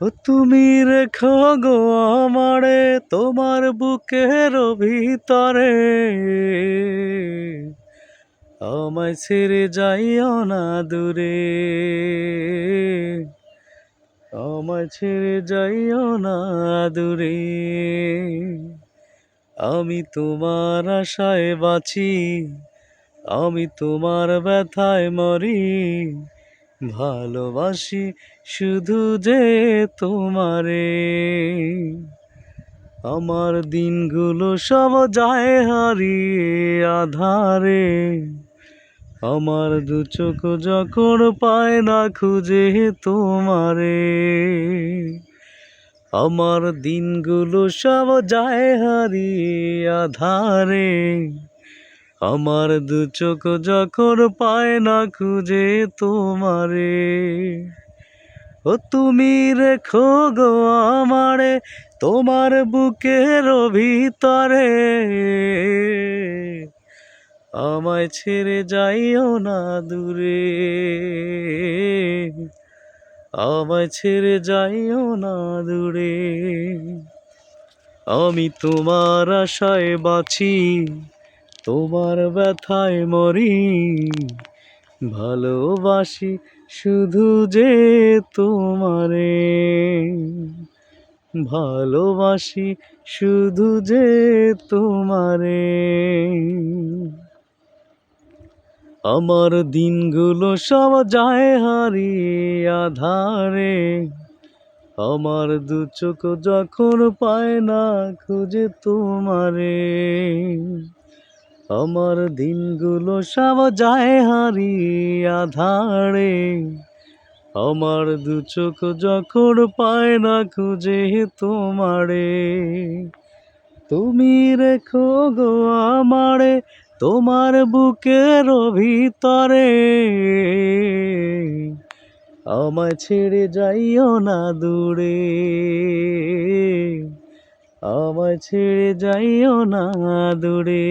ও তুমি রেখো গো আমারে তোমার বুকের ভিতরে। আমায় ছেড়ে যাইও না দূরে। আমায় ছেড়ে যাইও না দূরে। আমি তোমার আশায় বাঁচি, আমি তোমার ব্যথায় মরি। ভালোবাসি শুধু যে তোমারে। আমার দিনগুলো সব যায় হারিয়ে আধারে। আমার দু চোখ যখন পায় না খুঁজে তোমারে। আমার দিনগুলো সব যায় হারিয়ে আধারে। আমার দু চোখ যখন পায় না খুঁজে তোমারে। ও তুমি রেখো গো আমারে তোমার বুকের ভিতরে। আমায় ছেড়ে যাইও না দূরে। আমায় ছেড়ে যাইও না দূরে। আমি তোমার আশায় বাঁচি। তোমার ব্যথায় মরি, ভালোবাসি শুধু যে তোমারে, ভালোবাসি শুধু যে তোমারে। আমার দিনগুলো সব যায় হারিয়ে আধারে, আমার দু চোখ যখন পায় না খুঁজে তোমারে। আমার দিনগুলো সব যায় হারিয়ে আধারে। আমার দু চোখ যখন পায় না খুঁজে তোমারে। তুমি রেখো গো আমারে, তোমার বুকের ভিতরে। আমায় ছেড়ে যাইও না দূরে। আমায় ছেড়ে যাইও না দূরে।